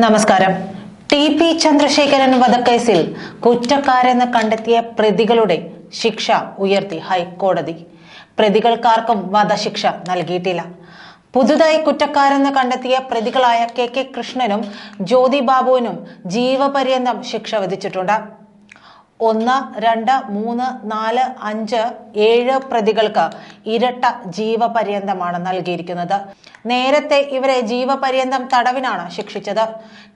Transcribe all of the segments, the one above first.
നമസ്കാരം. T P Chandrasekharan വധക്കേസിൽ കുറ്റക്കാരെന്ന് കണ്ടെത്തിയ പ്രതികളുടെ ശിക്ഷ ഉയർത്തി ഹൈക്കോടതി. പ്രതികൾക്കാർക്കും വധശിക്ഷ നൽകിയിട്ടില്ല. പുതുതായി കുറ്റക്കാരെന്ന് കണ്ടെത്തിയ പ്രതികളായ കെ കെ കൃഷ്ണനും ജ്യോതി ബാബുവിനും ജീവപര്യന്തം ശിക്ഷ വിധിച്ചിട്ടുണ്ട്. ഒന്ന് രണ്ട് മൂന്ന് നാല് അഞ്ച് ഏഴ് പ്രതികൾക്ക് ഇരട്ട ജീവപര്യന്തമാണ് നൽകിയിരിക്കുന്നത്. നേരത്തെ ഇവരെ ജീവപര്യന്തം തടവിനാണ് ശിക്ഷിച്ചത്.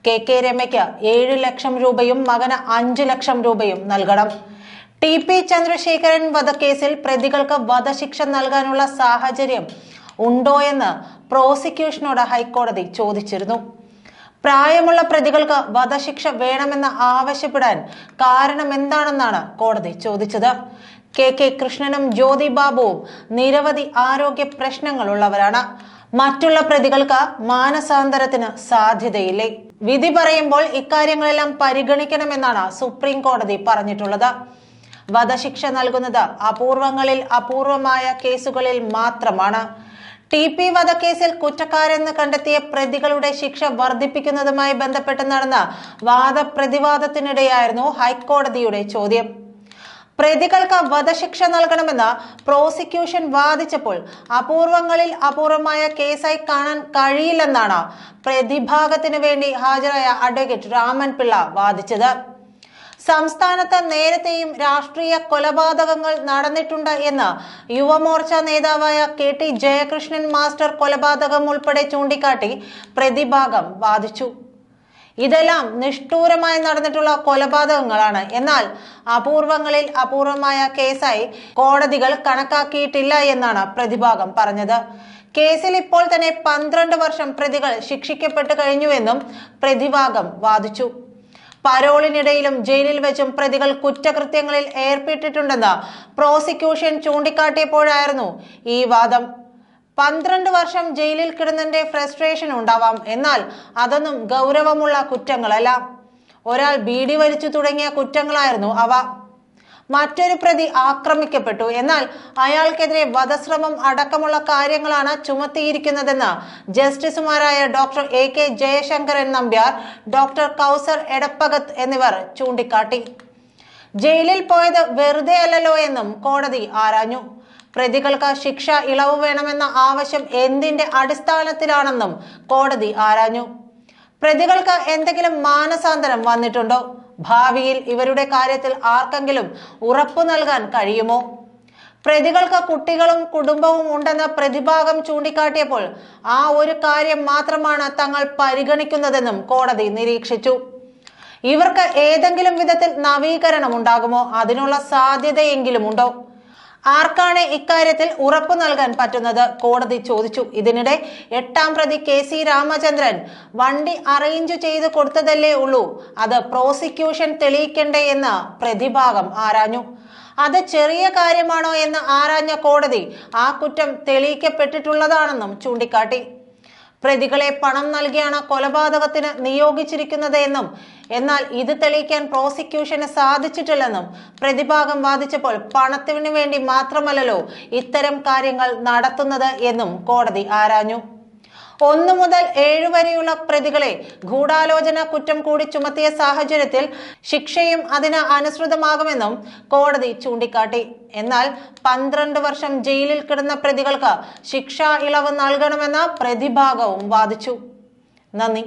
കെ കെ രമയ്ക്ക് ഏഴ് ലക്ഷം രൂപയും മകന് അഞ്ച് ലക്ഷം രൂപയും നൽകണം. ടി പി ചന്ദ്രശേഖരൻ വധക്കേസിൽ പ്രതികൾക്ക് വധശിക്ഷ നൽകാനുള്ള സാഹചര്യം ഉണ്ടോയെന്ന് പ്രോസിക്യൂഷനോട് ഹൈക്കോടതി ചോദിച്ചിരുന്നു. പ്രായമുള്ള പ്രതികൾക്ക് വധശിക്ഷ വേണമെന്ന് ആവശ്യപ്പെടാൻ കാരണം എന്താണെന്നാണ് കോടതി ചോദിച്ചത്. കെ കെ കൃഷ്ണനും ജ്യോതി ബാബുവും നിരവധി ആരോഗ്യ പ്രശ്നങ്ങളുള്ളവരാണ് മറ്റുള്ള പ്രതികൾക്ക് മാനസാന്തരത്തിന് സാധ്യതയില്ലേ? വിധി പറയുമ്പോൾ ഇക്കാര്യങ്ങളെല്ലാം പരിഗണിക്കണമെന്നാണ് സുപ്രീം കോടതി പറഞ്ഞിട്ടുള്ളത്. വധശിക്ഷ നൽകുന്നത് അപൂർവങ്ങളിൽ അപൂർവമായ കേസുകളിൽ മാത്രമാണ്. ടി പി വധക്കേസിൽ കുറ്റക്കാരെന്ന് കണ്ടെത്തിയ പ്രതികളുടെ ശിക്ഷ വർദ്ധിപ്പിക്കുന്നതുമായി ബന്ധപ്പെട്ട് നടന്ന വാദപ്രതിവാദത്തിനിടെയായിരുന്നു ഹൈക്കോടതിയുടെ ചോദ്യം. പ്രതികൾക്ക് വധശിക്ഷ നൽകണമെന്ന് പ്രോസിക്യൂഷൻ വാദിച്ചപ്പോൾ അപൂർവങ്ങളിൽ അപൂർവമായ കേസായി കാണാൻ കഴിയില്ലെന്നാണ് പ്രതിഭാഗത്തിന് വേണ്ടി ഹാജരായ അഡ്വക്കേറ്റ് രാമൻ പിള്ള വാദിച്ചത്. സംസ്ഥാനത്ത് നേരത്തെയും രാഷ്ട്രീയ കൊലപാതകങ്ങൾ നടന്നിട്ടുണ്ട് എന്ന് യുവമോർച്ച നേതാവായ കെ ടി ജയകൃഷ്ണൻ മാസ്റ്റർ കൊലപാതകം ഉൾപ്പെടെ ചൂണ്ടിക്കാട്ടി പ്രതിഭാഗം വാദിച്ചു. ഇതെല്ലാം നിഷ്ഠൂരമായി നടന്നിട്ടുള്ള കൊലപാതകങ്ങളാണ്. എന്നാൽ അപൂർവങ്ങളിൽ അപൂർവമായ കേസായി കോടതികൾ കണക്കാക്കിയിട്ടില്ല എന്നാണ് പ്രതിഭാഗം പറഞ്ഞത്. കേസിൽ ഇപ്പോൾ തന്നെ പന്ത്രണ്ട് വർഷം പ്രതികൾ ശിക്ഷിക്കപ്പെട്ടു കഴിഞ്ഞുവെന്നും പ്രതിഭാഗം വാദിച്ചു. പരോളിനിടയിലും ജയിലിൽ വെച്ചും പ്രതികൾ കുറ്റകൃത്യങ്ങളിൽ ഏർപ്പെട്ടിട്ടുണ്ടെന്ന് പ്രോസിക്യൂഷൻ ചൂണ്ടിക്കാട്ടിയപ്പോഴായിരുന്നു ഈ വാദം. പന്ത്രണ്ട് വർഷം ജയിലിൽ കിടന്നതിന്റെ ഫ്രസ്ട്രേഷൻ ഉണ്ടാവാം. എന്നാൽ അതൊന്നും ഗൗരവമുള്ള കുറ്റങ്ങളല്ല. ഒരാൾ ബീഡി വലിച്ചു തുടങ്ങിയ കുറ്റങ്ങളായിരുന്നു അവ. മറ്റൊരു പ്രതി ആക്രമിക്കപ്പെട്ടു. എന്നാൽ അയാൾക്കെതിരെ വധശ്രമം അടക്കമുള്ള കാര്യങ്ങളാണ് ചുമത്തിയിരിക്കുന്നതെന്ന് ജസ്റ്റിസുമാരായ doctor A K Jayasankaran Nambiar doctor Kauser Edappagath എന്നിവർ ചൂണ്ടിക്കാട്ടി. ജയിലിൽ പോയത് വെറുതെ അല്ലല്ലോ എന്നും കോടതി ആരാഞ്ഞു. പ്രതികൾക്ക് ശിക്ഷ ഇളവ് വേണമെന്ന ആവശ്യം എന്തിന്റെ അടിസ്ഥാനത്തിലാണെന്നും കോടതി ആരാഞ്ഞു. പ്രതികൾക്ക് എന്തെങ്കിലും മാനസാന്തരം വന്നിട്ടുണ്ടോ? ഭാവിയിൽ ഇവരുടെ കാര്യത്തിൽ ആർക്കെങ്കിലും ഉറപ്പു നൽകാൻ കഴിയുമോ? പ്രതികൾക്ക് കുട്ടികളും കുടുംബവും ഉണ്ടെന്ന പ്രതിഭാഗം ചൂണ്ടിക്കാട്ടിയപ്പോൾ ആ ഒരു കാര്യം മാത്രമാണ് തങ്ങൾ പരിഗണിക്കുന്നതെന്നും കോടതി നിരീക്ഷിച്ചു. ഇവർക്ക് ഏതെങ്കിലും വിധത്തിൽ നവീകരണം ഉണ്ടാകുമോ? അതിനുള്ള സാധ്യതയെങ്കിലും ഉണ്ടോ? ആർക്കാണ് ഇക്കാര്യത്തിൽ ഉറപ്പു നൽകാൻ പറ്റുന്നത്? കോടതി ചോദിച്ചു. ഇതിനിടെ എട്ടാം പ്രതി കെ സി രാമചന്ദ്രൻ വണ്ടി അറേഞ്ച് ചെയ്ത് കൊടുത്തതല്ലേ ഉള്ളൂ. അത് പ്രോസിക്യൂഷൻ തെളിയിക്കണ്ടേ എന്ന് പ്രതിഭാഗം ആരാഞ്ഞു. അത് ചെറിയ കാര്യമാണോ എന്ന് ആരാഞ്ഞ കോടതി ആ കുറ്റം തെളിയിക്കപ്പെട്ടിട്ടുള്ളതാണെന്നും ചൂണ്ടിക്കാട്ടി. പ്രതികളെ പണം നൽകിയാണ് കൊലപാതകത്തിന് നിയോഗിച്ചിരിക്കുന്നത് എന്നും എന്നാൽ ഇത് തെളിയിക്കാൻ പ്രോസിക്യൂഷന് സാധിച്ചിട്ടില്ലെന്നും പ്രതിഭാഗം വാദിച്ചപ്പോൾ പണത്തിനു വേണ്ടി മാത്രമല്ലല്ലോ ഇത്തരം കാര്യങ്ങൾ നടത്തുന്നത് എന്നും കോടതി ആരാഞ്ഞു. ഒന്നു മുതൽ ഏഴ് വരെയുള്ള പ്രതികളെ ഗൂഢാലോചന കുറ്റം കൂടി ചുമത്തിയ സാഹചര്യത്തിൽ ശിക്ഷയും അതിന് അനുസൃതമാകുമെന്നും കോടതി ചൂണ്ടിക്കാട്ടി. എന്നാൽ പന്ത്രണ്ട് വർഷം ജയിലിൽ കിടന്ന പ്രതികൾക്ക് ശിക്ഷ ഇളവ് നൽകണമെന്ന പ്രതിഭാഗവും വാദിച്ചു. നന്ദി.